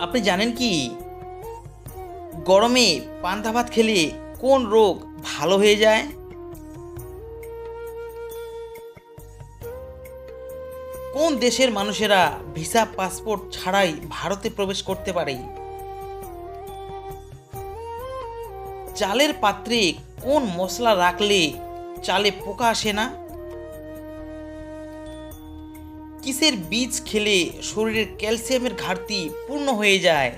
আপনি জানেন কি? গরমে পান্তা ভাত খেলে কোন রোগ ভালো হয়ে যায়? কোন দেশের মানুষেরা ভিসা পাসপোর্ট ছাড়াই ভারতে প্রবেশ করতে পারে? চালের পাত্রে কোন মশলা রাখলে চালে পোকা আসে না? কিসের বীজ খেলে শরীরের ক্যালসিয়ামের ঘাটতি পূর্ণ হয়ে যায়?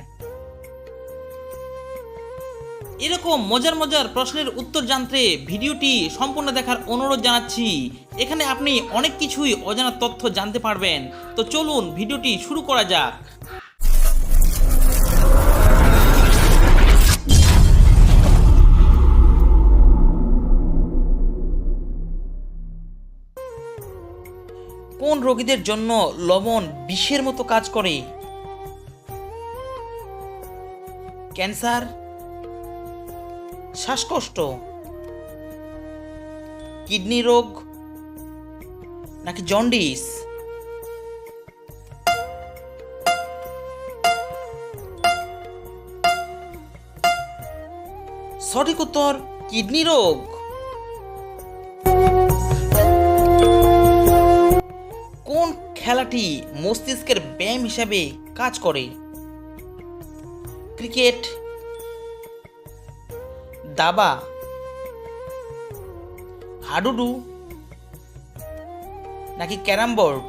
এরকম মজার মজার প্রশ্নের উত্তর জানতে ভিডিওটি সম্পূর্ণ দেখার অনুরোধ জানাচ্ছি। এখানে আপনি অনেক কিছুই অজানা তথ্য জানতে পারবেন। তো চলুন ভিডিওটি শুরু করা যাক। কোন রোগীদের জন্য লবণ বিষের মতো কাজ করে। ক্যান্সার, শ্বাসকষ্ট, কিডনি রোগ, নাকি জন্ডিস। সঠিক উত্তর, কিডনি রোগ। খেলাটি মস্তিষ্কের ব্যায়াম হিসাবে কাজ করে। ক্রিকেট, দাবা, হাডুডু, নাকি ক্যারাম বোর্ড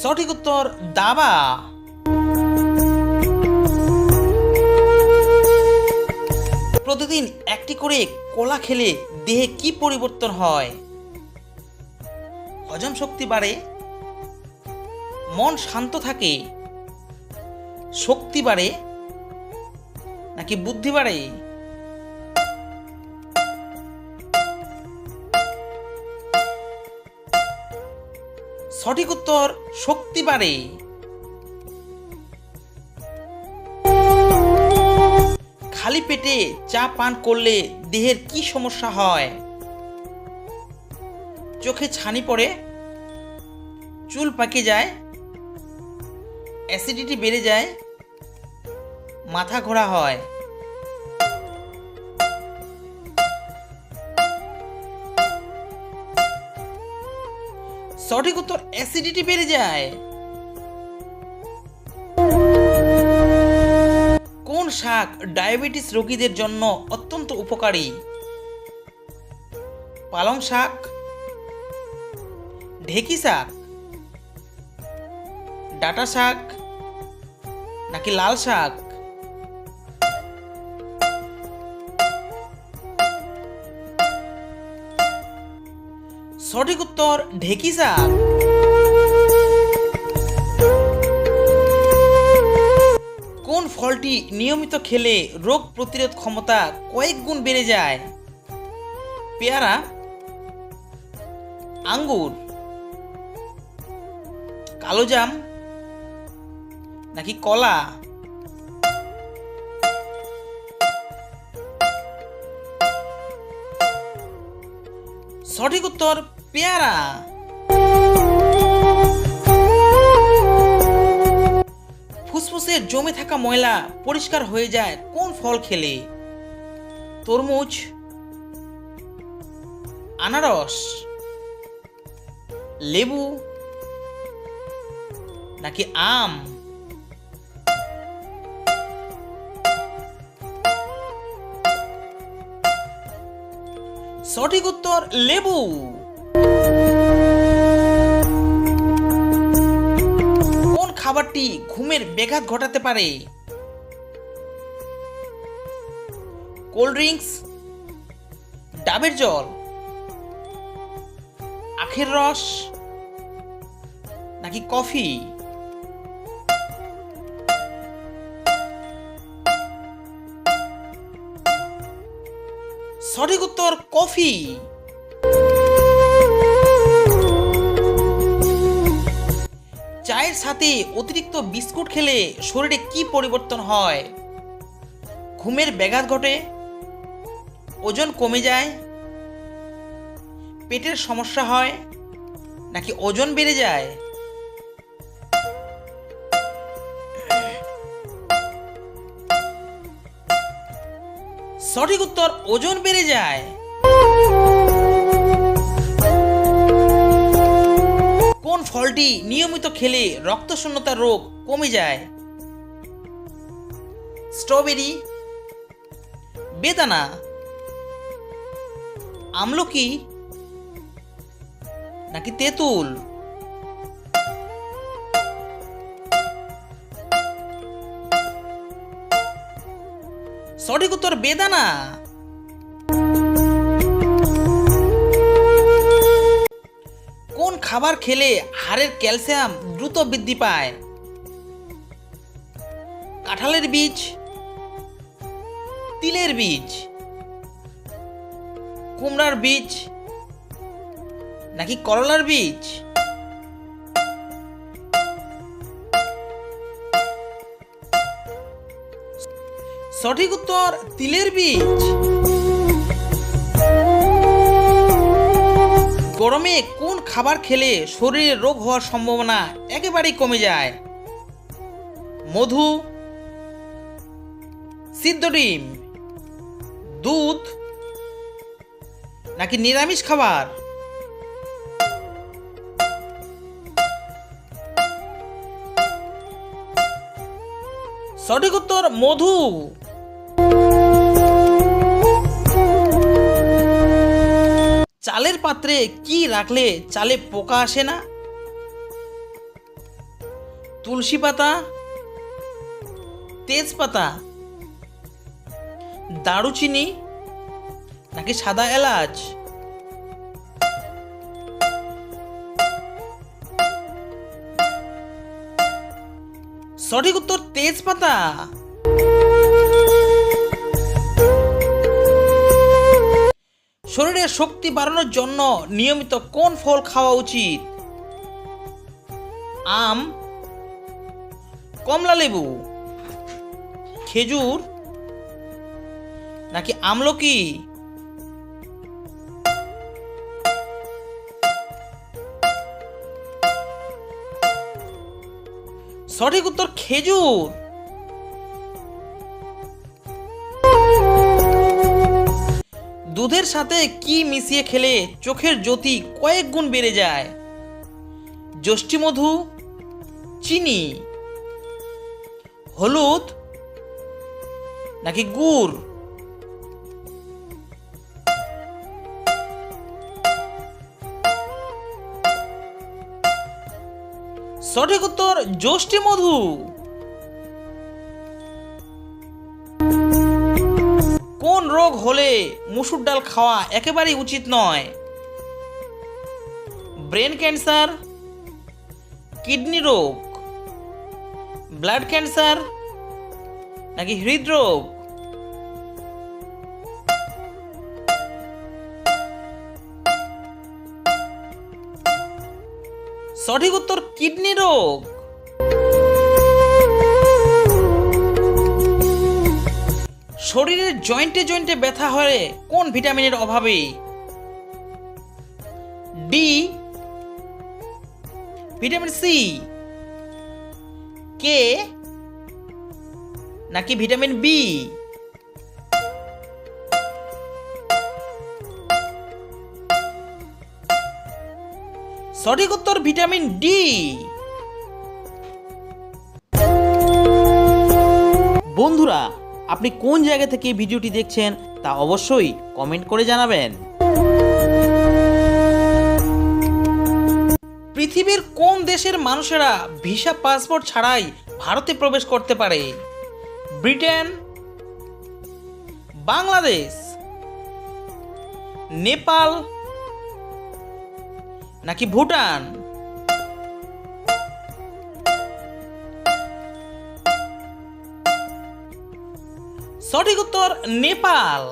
সঠিক উত্তর, দাবা। প্রতিদিন একটি করে কলা খেলে দেহে কি পরিবর্তন হয়? হজম শক্তি বাড়ে, মন শান্ত থাকে, শক্তি বাড়ে, নাকি বুদ্ধি বাড়ে? সঠিক উত্তর, শক্তি বাড়ে। খালি পেটে চা পান করলে দেহের কি সমস্যা হয়? চোখে ছানি পড়ে, চুল পাকে যায়, অ্যাসিডিটি বেড়ে যায়, মাথা ঘোরা হয়। সঠিক উত্তর, অ্যাসিডিটি বেড়ে যায়। শাক ডায়াবেটিস রোগীদের জন্য অত্যন্ত উপকারী। পালং শাক, ঢেকি শাক, ডাটা শাক, নাকি লাল শাক। সঠিক উত্তর, ঢেকি শাক। নিয়মিত খেলে রোগ প্রতিরোধ ক্ষমতা কয়েক গুণ বেড়ে যায়। পেয়ারা, আঙ্গুর, কালোজাম, নাকি কলা, সঠিক উত্তর পেয়ারা। ফুসফুসে জমে থাকা ময়লা পরিষ্কার হয়ে যায় কোন ফল খেলে? তরমুজ, আনারস, লেবু নাকি আম? সঠিক উত্তর লেবু। ঘুমের ব্যাঘাত ঘটাতে পারে। কোল্ড ড্রিঙ্কস, ডাবের জল, আখের রস, নাকি কফি? সঠিক উত্তর কফি। চায়ের সাথে অতিরিক্ত বিস্কুট খেলে শরীরে কি পরিবর্তন হয়? ঘুমের ব্যাঘাত ঘটে, ওজন কমে যায়, পেটের সমস্যা হয়, নাকি ওজন বেড়ে যায়? সঠিক উত্তর, ওজন বেড়ে যায়। ফলটি নিয়মিত খেলে রক্তশূন্যতার রোগ কমে যায়। স্ট্রবেরি, বেদানা, আমলকি নাকি তেঁতুল? সঠিক উত্তর বেদানা। খাবার খেলে হাড়ের ক্যালসিয়াম দ্রুত বৃদ্ধি পায়। কাঁঠালের বীজ, তিলের বীজ, কুমড়ার বীজ, নাকি করলার বীজ? সঠিক উত্তর, তিলের বীজ। গরমে খাবার খেলে শরীরে রোগ হওয়ার সম্ভাবনা একেবারেই কমে যায়। মধু, সিদ্ধ ডিম, দুধ, নাকি নিরামিষ খাবার? সঠিক উত্তর মধু। চালের পাত্রে কি রাখলে চালে পোকা আসে না? তুলসী পাতা, তেজপাতা, দারুচিনি নাকি সাদা এলাচ? সঠিক উত্তর তেজপাতা। শরীরে শক্তি বাড়ানোর জন্য নিয়মিত কোন ফল খাওয়া উচিত? আম, কমলা লেবু, খেজুর, নাকি আমলকি? সঠিক উত্তর খেজুর। দুধের সাথে কি মিশিয়ে খেলে চোখের জ্যোতি কয়েক গুণ বেড়ে যায়? যষ্টি মধু চিনি, হলুদ, নাকি গুড়? সঠিক উত্তর যষ্টি মধু কোন রোগ হলে মুসুর ডাল খাওয়া একেবারেই উচিত নয়। ব্রেন ক্যান্সার, কিডনি রোগ, ব্লাড ক্যান্সার, নাকি হৃদরোগ? সঠিক উত্তর কিডনি রোগ। শরীরের জয়েন্টে জয়েন্টে ব্যথা হয় কোন ভিটামিনের অভাবে? ডি, ভিটামিন সি, কে, নাকি ভিটামিন বি? সঠিক উত্তর ভিটামিন ডি। বন্ধুরা আপনি কোন জায়গা থেকে ভিডিওটি দেখছেন তা অবশ্যই কমেন্ট করে জানাবেন। পৃথিবীর কোন দেশের মানুষেরা ভিসা পাসপোর্ট ছাড়াই ভারতে প্রবেশ করতে পারে? ব্রিটেন, বাংলাদেশ, নেপাল, নাকি ভুটান? সঠিক উত্তর, নেপাল।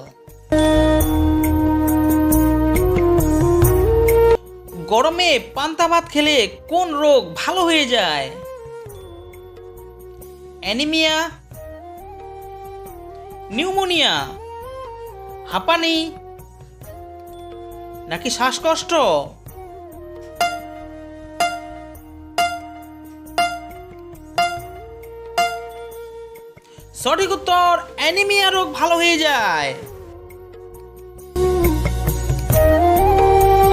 গরমে পান্তা ভাত খেলে কোন রোগ ভালো হয়ে যায়? অ্যানিমিয়া, নিউমোনিয়া, হাঁপানি, নাকি শ্বাসকষ্ট? সঠিক উত্তর, অ্যানিমিয়া রোগ ভালো হয়ে যায়।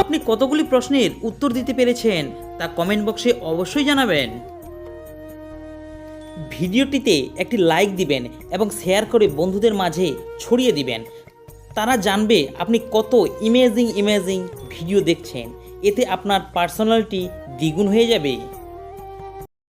আপনি কতগুলি প্রশ্নের উত্তর দিতে পেরেছেন তা কমেন্ট বক্সে অবশ্যই জানাবেন। ভিডিওটিতে একটি লাইক দিবেন এবং শেয়ার করে বন্ধুদের মাঝে ছড়িয়ে দিবেন। তারা জানবে আপনি কত ইমেজিং ইমেজিং ভিডিও দেখছেন। এতে আপনার পার্সোনালিটি দ্বিগুণ হয়ে যাবে।